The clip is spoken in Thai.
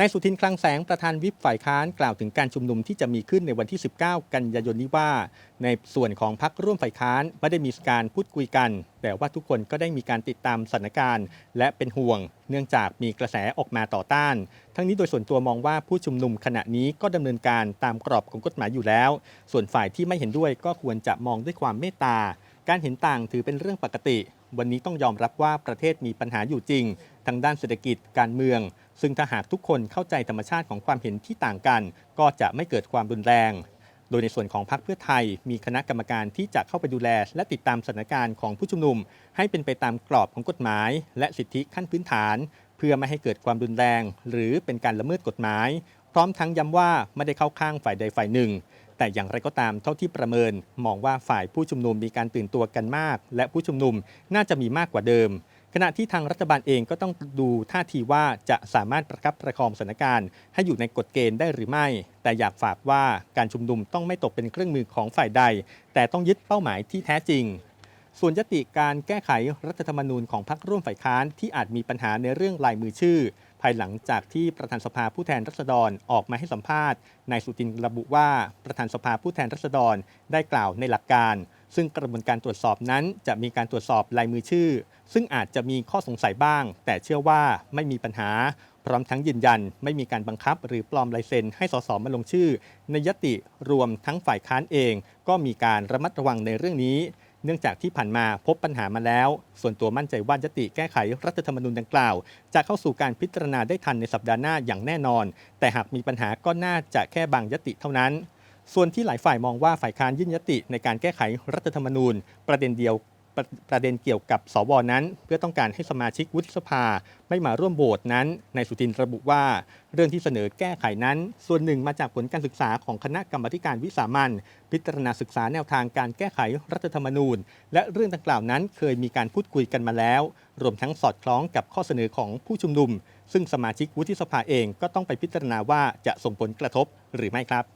นายสุทินคลังแสงประธานวิปฝ่ายค้านกล่าวถึงการชุมนุมที่จะมีขึ้นในวันที่ 19 กันยายนนี้ว่า ในส่วนของพักร่วมฝ่ายค้านไม่ได้มีการพูดคุยกัน แต่ว่าทุกคนก็ได้มีการติดตามสถานการณ์ และเป็นห่วง เนื่องจากมีกระแสออกมาต่อต้าน ทั้งนี้โดยส่วนตัวมองว่าผู้ชุมนุมขณะนี้ก็ดำเนินการตามกรอบของกฎหมายอยู่แล้ว ส่วนฝ่ายที่ไม่เห็นด้วยก็ควรจะมองด้วยความเมตตาการเห็นต่างถือเป็นเรื่องปกติ วันนี้ต้องยอมรับว่าประเทศมีปัญหาอยู่จริงทั้งด้านเศรษฐกิจการเมือง ซึ่งถ้าหากทุกคนเข้าใจธรรมชาติของความเห็นที่ต่างกัน ก็จะไม่เกิดความรุนแรง โดยในส่วนของพรรคเพื่อไทย มีคณะกรรมการที่จะเข้าไปดูแล และติดตามสถานการณ์ของผู้ชุมนุม ให้เป็นไปตามกรอบของกฎหมาย และสิทธิขั้นพื้นฐาน เพื่อไม่ให้เกิดความรุนแรง หรือเป็นการละเมิดกฎหมาย ร้อมทั้งย้ำว่าไม่ได้เข้าข้างฝ่ายใดฝ่ายหนึ่ง แต่อย่างไรก็ตามเท่าที่ประเมิน มองว่าฝ่ายผู้ชุมนุมมีการตื่นตัวกันมาก และผู้ชุมนุมน่าจะมีมากกว่าเดิม ขณะที่ทางรัฐบาลเองก็ต้องดูท่าทีว่าจะสามารถประคับประคองสถานการณ์ ให้อยู่ในกฎเกณฑ์ได้หรือไม่ แต่อยากฝากว่าการชุมนุมต้องไม่ตกเป็นเครื่องมือของฝ่ายใด แต่ต้องยึดเป้าหมายที่แท้จริงส่วนยติการแก้ไขรัฐธรรมนูญของพรรคร่วมฝ่ายค้านที่อาจมีปัญหาในเรื่องลายมือชื่อ ภายหลังจากที่ประธานสภาผู้แทนราษฎรออกมาให้สัมภาษณ์นายสุทินระบุว่าประธานสภาผู้แทนราษฎรได้กล่าวในหลักการ ซึ่งกระบวนการตรวจสอบนั้น จะมีการตรวจสอบลายมือชื่อ ซึ่งอาจจะมีข้อสงสัยบ้าง แต่เชื่อว่าไม่มีปัญหา พร้อมทั้งยืนยัน ไม่มีการบังคับหรือปลอมลายเซ็นให้สสมาลงชื่อ ในยติรวมทั้งฝ่ายค้านเอง ก็มีการระมัดระวังในเรื่องนี้ เนื่องจากที่ผ่านมาพบปัญหามาแล้ว ส่วนตัวมั่นใจว่ายติแก้ไขรัฐธรรมนูญดังกล่าว จะเข้าสู่การพิจารณาได้ทันในสัปดาห์หน้าอย่างแน่นอน แต่หากมีปัญหาก็น่าจะแค่บางยติเท่านั้น ส่วนที่หลายฝ่ายมองว่าฝ่ายค้านยื่นยติในการแก้ไขรัฐธรรมนูญ ประเด็นเดียว ประประเด็นเกี่ยวกับสวนั้น เพื่อต้องการให้สมาชิกวุฒิสภาไม่มาร่วมโหวตนั้นนายสุทินระบุว่า เรื่องที่เสนอแก้ไขนั้น ส่วนหนึ่งมาจากผลการศึกษาของคณะกรรมการวิสามันพิจารณาศึกษาแนวทางการแก้ไขรัฐธรรมนูญ และเรื่องดังกล่าวนั้นเคยมีการพูดคุยกันมาแล้ว รวมทั้งสอดคล้องกับข้อเสนอของผู้ชุมนุม ซึ่งสมาชิกวุฒิสภาเองก็ต้องไปพิจารณาว่าจะส่งผลกระทบหรือไม่ครับ